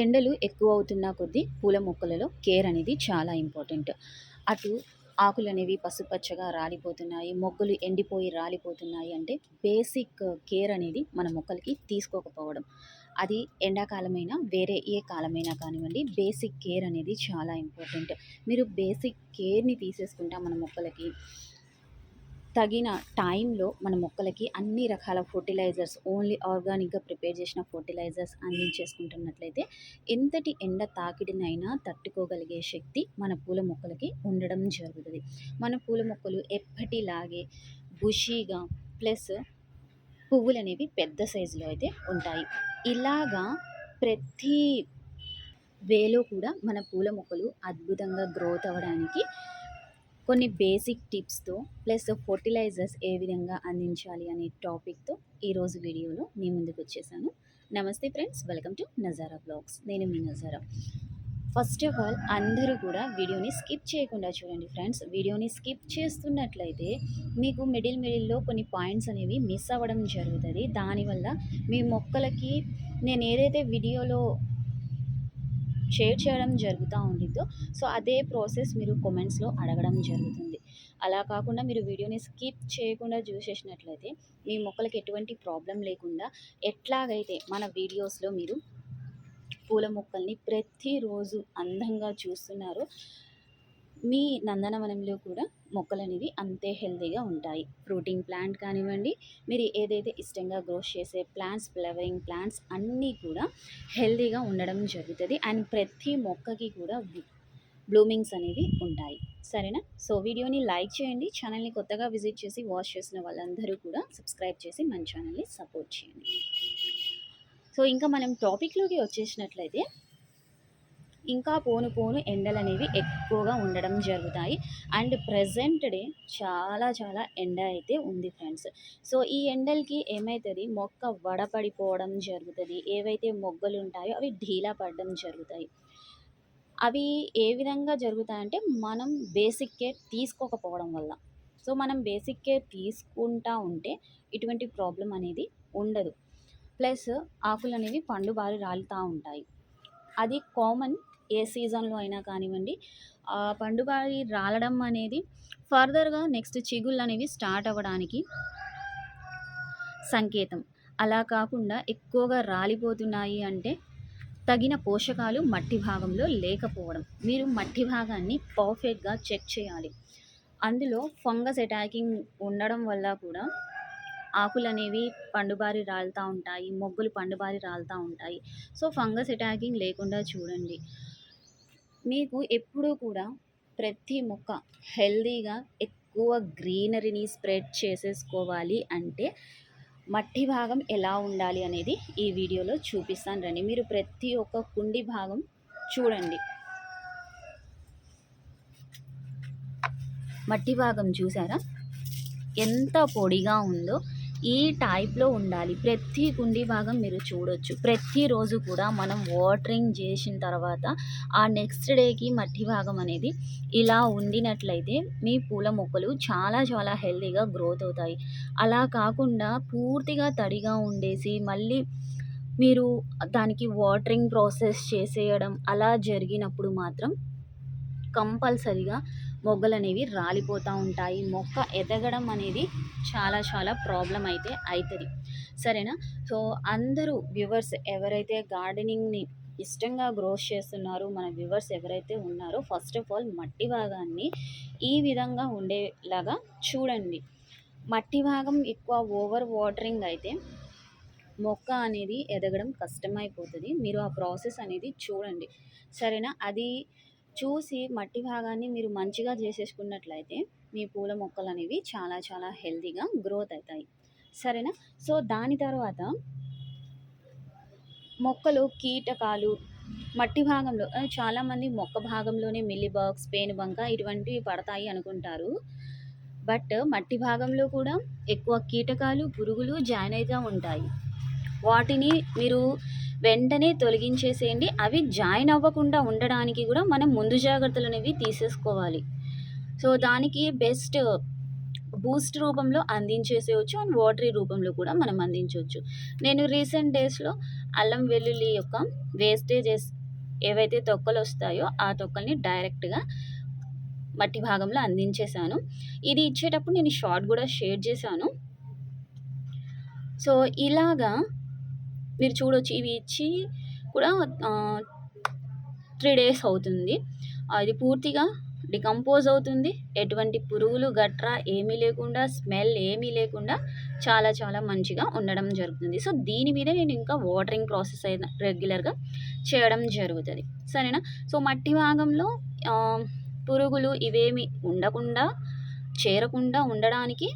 ఎండలు ఎక్కువ అవుతున్న కొద్దీ పూల మొక్కలలో కేర్ అనేది చాలా ఇంపార్టెంట్. అటు ఆకులు అనేవి పసుపచ్చగా రాలిపోతున్నాయి మొగ్గలు ఎండిపోయి రాలిపోతున్నాయి అంటే బేసిక్ కేర్ అనేది మన మొక్కలకి తీసుకోకపోవడం. అది ఎండాకాలమైనా వేరే ఏ కాలమైనా కానివ్వండి బేసిక్ కేర్ అనేది చాలా ఇంపార్టెంట్. మీరు బేసిక్ కేర్ని తీసేసుకుంటా మన మొక్కలకి తగిన టైంలో మన మొక్కలకి అన్ని రకాల ఫర్టిలైజర్స్ ఓన్లీ ఆర్గానిక్గా ప్రిపేర్ చేసిన ఫర్టిలైజర్స్ అందించేసుకుంటున్నట్లయితే ఎంతటి ఎండ తాకిడినైనా తట్టుకోగలిగే శక్తి మన పూల మొక్కలకి ఉండడం జరుగుతుంది. మన పూల మొక్కలు ఎప్పటిలాగే బుషీగా ప్లస్ పువ్వులు అనేవి పెద్ద సైజులో అయితే ఉంటాయి. ఇలాగా ప్రతి వేలో కూడా మన పూల మొక్కలు అద్భుతంగా గ్రోత్ అవ్వడానికి కొన్ని బేసిక్ టిప్స్తో ప్లస్ ఫర్టిలైజర్స్ ఏ విధంగా అందించాలి అనే టాపిక్తో ఈరోజు వీడియోలో మీ ముందుకు వచ్చేసాను. నమస్తే friends welcome to Nazara blogs నేను మీ నజారా ఫస్ట్ ఆఫ్ ఆల్ అందరూ కూడా వీడియోని స్కిప్ చేయకుండా చూడండి ఫ్రెండ్స్ వీడియోని స్కిప్ చేస్తున్నట్లయితే మీకు మిడిల్ మిడిల్లో కొన్ని పాయింట్స్ అనేవి మిస్ అవ్వడం జరుగుతుంది. దానివల్ల మీ మొక్కలకి నేను ఏదైతే వీడియోలో షేర్ చేయడం జరుగుతూ ఉండిద్దో సో అదే ప్రాసెస్ మీరు కామెంట్స్లో అడగడం జరుగుతుంది. అలా కాకుండా మీరు వీడియోని స్కిప్ చేయకుండా చూసేసినట్లయితే మీ మొక్కలకి ఎటువంటి ప్రాబ్లం లేకుండా ఎట్లాగైతే మన వీడియోస్లో మీరు పూల మొక్కల్ని ప్రతిరోజు అందంగా చూస్తున్నారో మీ నందనవనంలో కూడా మొక్కలు అనేవి అంతే హెల్తీగా ఉంటాయి. ఫ్రూటింగ్ ప్లాంట్ కానివ్వండి మీరు ఏదైతే ఇష్టంగా గ్రో చేసే ప్లాంట్స్ ఫ్లవరింగ్ ప్లాంట్స్ అన్నీ కూడా హెల్తీగా ఉండడం జరుగుతుంది. అండ్ ప్రతి మొక్కకి కూడా బ్లూమింగ్స్ అనేవి ఉంటాయి. సరేనా? సో వీడియోని లైక్ చేయండి. ఛానల్ని కొత్తగా విజిట్ చేసి వాచ్ చేసిన వాళ్ళందరూ కూడా సబ్స్క్రైబ్ చేసి మన ఛానల్ని సపోర్ట్ చేయండి. సో ఇంకా మనం టాపిక్లోకి వచ్చేసినట్లయితే ఇంకా పోను పోను ఎండలు అనేవి ఎక్కువగా ఉండడం జరుగుతాయి. అండ్ ప్రజెంట్ డే చాలా చాలా ఎండ అయితే ఉంది ఫ్రెండ్స్. సో ఈ ఎండలకి ఏమవుతుంది మొక్క వడపడిపోవడం జరుగుతుంది. ఏవైతే మొగ్గలు ఉంటాయో అవి ఢీలా పడడం జరుగుతాయి. అవి ఏ విధంగా జరుగుతాయంటే మనం బేసిక్ కేర్ తీసుకోకపోవడం వల్ల. సో మనం బేసిక్ కేర్ తీసుకుంటా ఉంటే ఇటువంటి ప్రాబ్లం అనేది ఉండదు. ప్లస్ ఆకులు అనేవి పండు బారి రాలుతూ ఉంటాయి. అది కామన్ ఏ సీజన్లో అయినా కానివ్వండి పండుబారి రాలడం అనేది ఫర్దర్గా నెక్స్ట్ చిగుళ్ళు అనేవి స్టార్ట్ అవ్వడానికి సంకేతం. అలా కాకుండా ఎక్కువగా రాలిపోతున్నాయి అంటే తగిన పోషకాలు మట్టి భాగంలో లేకపోవడం. మీరు మట్టి భాగాన్ని పర్ఫెక్ట్గా చెక్ చేయాలి. అందులో ఫంగస్ అటాకింగ్ ఉండడం వల్ల కూడా ఆకులు అనేవి పండుబారి రాలుతూ ఉంటాయి మొగ్గులు పండుబారి రాలుతూ ఉంటాయి. సో ఫంగస్ అటాకింగ్ లేకుండా చూడండి. మీకు ఎప్పుడూ కూడా ప్రతి మొక్క హెల్దీగా ఎక్కువ గ్రీనరీని స్ప్రెడ్ చేసేసుకోవాలి అంటే మట్టి భాగం ఎలా ఉండాలి అనేది ఈ వీడియోలో చూపిస్తాను రండి. మీరు ప్రతి ఒక్క కుండి భాగం చూడండి. మట్టి భాగం చూసారా? ఎంత పొడిగా ఉందో ఈ టైప్లో ఉండాలి. ప్రతి కుండి భాగం మీరు చూడొచ్చు. ప్రతిరోజు కూడా మనం వాటరింగ్ చేసిన తర్వాత ఆ నెక్స్ట్ డేకి మట్టి భాగం అనేది ఇలా ఉండినట్లయితే మీ పూల మొక్కలు చాలా చాలా హెల్తీగా గ్రోత్ అవుతాయి. అలా కాకుండా పూర్తిగా తడిగా ఉండేసి మళ్ళీ మీరు దానికి వాటరింగ్ ప్రాసెస్ చేసేయడం అలా జరిగినప్పుడు మాత్రం కంపల్సరిగా మొగ్గలు అనేవి రాలిపోతూ ఉంటాయి. మొక్క ఎదగడం అనేది చాలా చాలా ప్రాబ్లం అయితే అవుతుంది సరేనా? సో అందరూ వ్యూవర్స్ ఎవరైతే గార్డెనింగ్ని ఇష్టంగా గ్రోస్ చేస్తున్నారు మన వ్యూవర్స్ ఎవరైతే ఉన్నారో ఫస్ట్ ఆఫ్ ఆల్ మట్టి భాగాన్ని ఈ విధంగా ఉండేలాగా చూడండి. మట్టి భాగం ఎక్కువ ఓవర్ వాటరింగ్ అయితే మొక్క అనేది ఎదగడం కష్టమైపోతుంది. మీరు ఆ ప్రాసెస్ అనేది చూడండి. సరేనా? అది చూసి మట్టి భాగాన్ని మీరు మంచిగా చేసేసుకున్నట్లయితే మీ పూల మొక్కలు అనేవి చాలా చాలా హెల్తీగా గ్రోత్ అవుతాయి. సరేనా? సో దాని తర్వాత మొక్కలు కీటకాలు మట్టి భాగంలో చాలామంది మొక్క భాగంలోనే మిల్లీబాక్స్ బాక్స్ బంక ఇటువంటివి పడతాయి అనుకుంటారు. బట్ మట్టి భాగంలో కూడా ఎక్కువ కీటకాలు పురుగులు జాయిన్ అవుతూ ఉంటాయి. వాటిని మీరు వెంటనే తొలగించేసేయండి. అవి జాయిన్ అవ్వకుండా ఉండడానికి కూడా మనం ముందు జాగ్రత్తలు అనేవి తీసేసుకోవాలి. సో దానికి బెస్ట్ బూస్ట్ రూపంలో అందించేసేయచ్చు అండ్ వాటరీ రూపంలో కూడా మనం అందించవచ్చు నేను రీసెంట్ డేస్లో అల్లం వెల్లుల్లి యొక్క వేస్టేజెస్ ఏవైతే తొక్కలు వస్తాయో ఆ తొక్కల్ని డైరెక్ట్గా మట్టి భాగంలో అందించేశాను. ఇది ఇచ్చేటప్పుడు నేను షార్ట్ కూడా షేర్ చేశాను. సో ఇలాగా మీరు చూడొచ్చు. ఇవి ఇచ్చి కూడా త్రీ డేస్ అవుతుంది. అది పూర్తిగా డికంపోజ్ అవుతుంది. ఎటువంటి పురుగులు గట్రా ఏమీ లేకుండా స్మెల్ ఏమీ లేకుండా చాలా చాలా మంచిగా ఉండడం జరుగుతుంది. సో దీని మీద నేను ఇంకా వాటరింగ్ ప్రాసెస్ అయిన రెగ్యులర్గా చేయడం జరుగుతుంది. సరేనా? సో మట్టి భాగంలో పురుగులు ఇవేమి ఉండకుండా చేరకుండా ఉండడానికి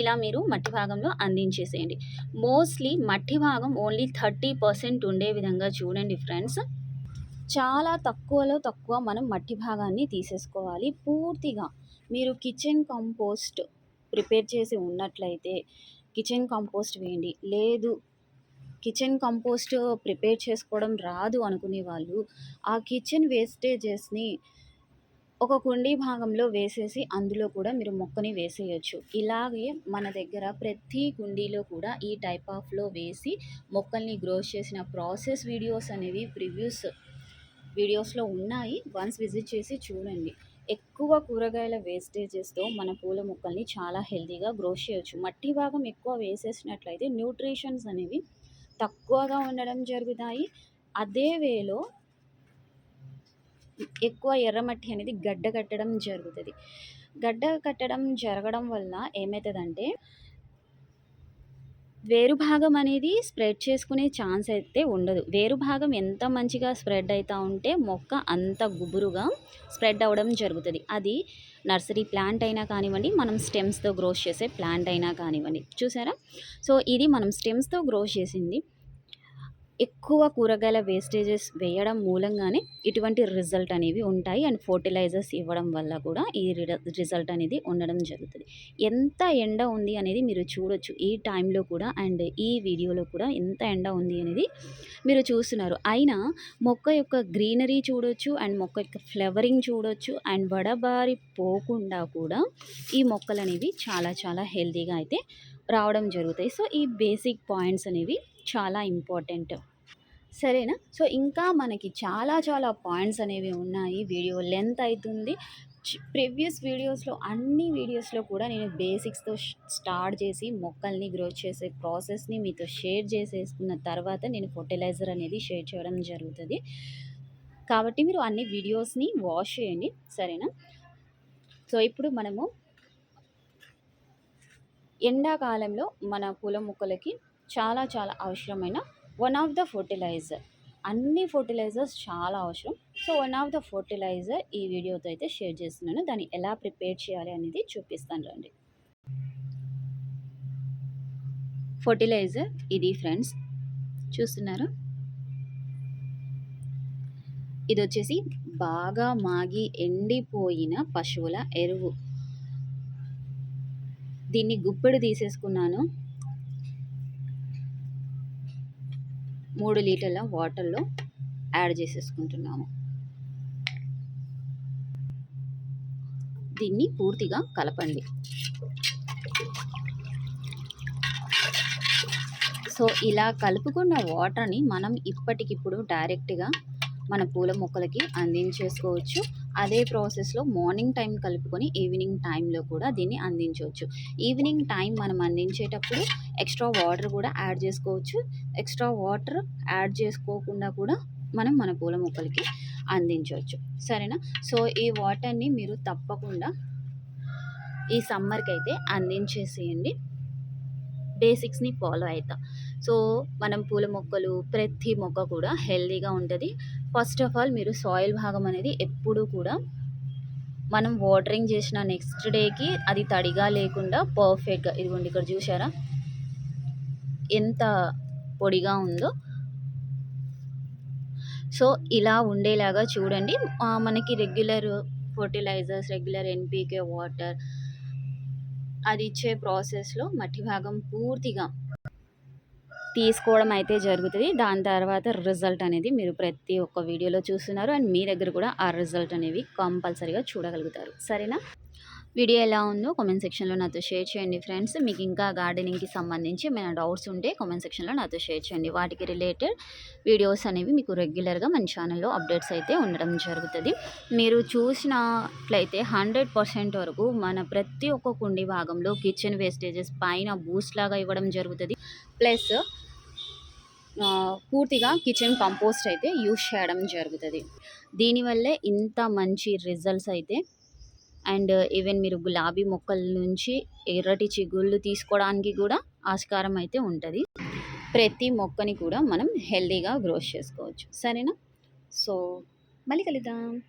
ఇలా మీరు మట్టి భాగంలో అందించేసేయండి. మోస్ట్లీ మట్టి భాగం ఓన్లీ థర్టీ పర్సెంట్ ఉండే విధంగా చూడండి ఫ్రెండ్స్ చాలా తక్కువలో తక్కువ మనం మట్టి భాగాన్ని తీసేసుకోవాలి. పూర్తిగా మీరు కిచెన్ కంపోస్ట్ ప్రిపేర్ చేసి ఉన్నట్లయితే కిచెన్ కంపోస్ట్ వేయండి. లేదు కిచెన్ కంపోస్ట్ ప్రిపేర్ చేసుకోవడం రాదు అనుకునే వాళ్ళు ఆ కిచెన్ వేస్టేజెస్ని ఒక కుండీ భాగంలో వేసేసి అందులో కూడా మీరు మొక్కని వేసేయచ్చు. ఇలాగే మన దగ్గర ప్రతి కుండీలో కూడా ఈ టైప్ ఆఫ్లో వేసి మొక్కల్ని గ్రో చేసిన ప్రాసెస్ వీడియోస్ అనేవి ప్రివ్యూస్ వీడియోస్లో ఉన్నాయి. వన్స్ విజిట్ చేసి చూడండి. ఎక్కువ కూరగాయల వేస్టేజెస్తో మన పూల మొక్కల్ని చాలా హెల్తీగా గ్రో చేయొచ్చు. మట్టి భాగం ఎక్కువ వేసేసినట్లయితే న్యూట్రిషన్స్ అనేవి తక్కువగా ఉండడం జరుగుతాయి. అదే వేలో ఎక్కువ ఎర్రమట్టి అనేది గడ్డ కట్టడం జరుగుతుంది. గడ్డ కట్టడం జరగడం వల్ల ఏమవుతుందంటే వేరు భాగం అనేది స్ప్రెడ్ చేసుకునే ఛాన్స్ అయితే ఉండదు. వేరు భాగం ఎంత మంచిగా స్ప్రెడ్ అవుతూ ఉంటే మొక్క అంత గుబురుగా స్ప్రెడ్ అవ్వడం జరుగుతుంది. అది నర్సరీ ప్లాంట్ అయినా కానివ్వండి మనం స్టెమ్స్తో గ్రోస్ చేసే ప్లాంట్ అయినా కానివ్వండి. చూసారా? సో ఇది మనం స్టెమ్స్తో గ్రోస్ చేసింది. ఎక్కువ కూరగాయల వేస్టేజెస్ వేయడం మూలంగానే ఇటువంటి రిజల్ట్ అనేవి ఉంటాయి. అండ్ ఫర్టిలైజర్స్ ఇవ్వడం వల్ల కూడా ఈ రిజల్ట్ అనేది ఉండడం జరుగుతుంది. ఎంత ఎండ ఉంది అనేది మీరు చూడొచ్చు ఈ టైంలో కూడా. అండ్ ఈ వీడియోలో కూడా ఎంత ఎండ ఉంది అనేది మీరు చూస్తున్నారు. అయినా మొక్క యొక్క గ్రీనరీ చూడొచ్చు అండ్ మొక్క యొక్క ఫ్లవరింగ్ చూడొచ్చు అండ్ వడబారి పోకుండా కూడా ఈ మొక్కలు అనేవి చాలా చాలా హెల్తీగా అయితే రావడం జరుగుతాయి. సో ఈ బేసిక్ పాయింట్స్ అనేవి చాలా ఇంపార్టెంట్. సరేనా? సో ఇంకా మనకి చాలా చాలా పాయింట్స్ అనేవి ఉన్నాయి. వీడియో లెంత్ అవుతుంది ప్రీవియస్ వీడియోస్లో అన్ని వీడియోస్లో కూడా నేను బేసిక్స్తో స్టార్ట్ చేసి మొక్కల్ని గ్రో చేసే ప్రాసెస్ని మీతో షేర్ చేసేసుకున్న తర్వాత నేను ఫర్టిలైజర్ అనేది షేర్ చేయడం జరుగుతుంది. కాబట్టి మీరు అన్ని వీడియోస్ని వాష్ చేయండి. సరేనా? సో ఇప్పుడు మనము ఎండాకాలంలో మన పూల మొక్కలకి చాలా చాలా అవసరమైన వన్ ఆఫ్ ద ఫర్టిలైజర్ అన్ని ఫర్టిలైజర్స్ చాలా అవసరం. So one of the fertiliser ఈ వీడియోతో అయితే షేర్ చేస్తున్నాను. దాన్ని ఎలా ప్రిపేర్ చేయాలి అనేది చూపిస్తాను రండి. ఫర్టిలైజర్ ఇది ఫ్రెండ్స్ చూస్తున్నారు? ఇది వచ్చేసి బాగా మాగి ఎండిపోయిన పశువుల ఎరువు. దీన్ని గుప్పెడు తీసేసుకున్నాను. మూడు లీటర్ల వాటర్లో యాడ్ చేసేసుకుంటున్నాము. దీన్ని పూర్తిగా కలపండి. సో ఇలా కలుపుకున్న వాటర్ని మనం ఇప్పటికిప్పుడు డైరెక్ట్గా మన పూల మొక్కలకి అందించేసుకోవచ్చు. అదే ప్రాసెస్లో మార్నింగ్ టైం కలుపుకొని ఈవినింగ్ టైంలో కూడా దీన్ని అందించవచ్చు. ఈవినింగ్ టైం మనం అందించేటప్పుడు ఎక్స్ట్రా వాటర్ కూడా యాడ్ చేసుకోవచ్చు. ఎక్స్ట్రా వాటర్ యాడ్ చేసుకోకుండా కూడా మనం మన పూల మొక్కలకి అందించవచ్చు. సరేనా? సో ఈ వాటర్ని మీరు తప్పకుండా ఈ సమ్మర్కి అయితే అందించేసేయండి. బేసిక్స్ని ఫాలో అవుతా సో మనం పూల మొక్కలు ప్రతి మొక్క కూడా హెల్దీగా ఉంటుంది. ఫస్ట్ ఆఫ్ ఆల్ మీరు సాయిల్ భాగం అనేది ఎప్పుడూ కూడా మనం వాటరింగ్ చేసిన నెక్స్ట్ డేకి అది తడిగా లేకుండా పర్ఫెక్ట్గా ఇదిగోండి ఇక్కడ చూసారా ఎంత పొడిగా ఉందో. సో ఇలా ఉండేలాగా చూడండి. మనకి regular fertilizers regular NPK water అది ఇచ్చే ప్రాసెస్లో మట్టి భాగం పూర్తిగా తీసుకోవడం అయితే జరుగుతుంది. దాని తర్వాత రిజల్ట్ అనేది మీరు ప్రతి ఒక్క వీడియోలో చూస్తున్నారు. అండ్ మీ దగ్గర కూడా ఆ రిజల్ట్ అనేవి కంపల్సరీగా చూడగలుగుతారు. సరేనా? వీడియో ఎలా ఉందో కామెంట్ సెక్షన్లో నాతో షేర్ చేయండి ఫ్రెండ్స్. మీకు ఇంకా గార్డెనింగ్కి సంబంధించి ఏమైనా డౌట్స్ ఉంటే కామెంట్ సెక్షన్లో నాతో షేర్ చేయండి. వాటికి రిలేటెడ్ వీడియోస్ అనేవి మీకు రెగ్యులర్గా మన ఛానల్లో అప్డేట్స్ అయితే ఉండడం జరుగుతుంది. మీరు చూసినట్లయితే హండ్రెడ్ పర్సెంట్ వరకు మన ప్రతి ఒక్క కుండి భాగంలో కిచెన్ వేస్టేజెస్ పైన బూస్ట్ లాగా ఇవ్వడం జరుగుతుంది. ప్లస్ పూర్తిగా కిచెన్ కంపోస్ట్ అయితే యూస్ చేయడం జరుగుతుంది. దీనివల్లే ఇంత మంచి రిజల్ట్స్ అయితే అండ్ ఈవెన్ మీరు గులాబీ మొక్కల నుంచి ఎర్రటి చిగుళ్ళు తీసుకోవడానికి కూడా ఆస్కారం అయితే ఉంటుంది. ప్రతి మొక్కని కూడా మనం హెల్తీగా గ్రోస్ చేసుకోవచ్చు. సరేనా? సో మళ్ళీ కలుద్దాం.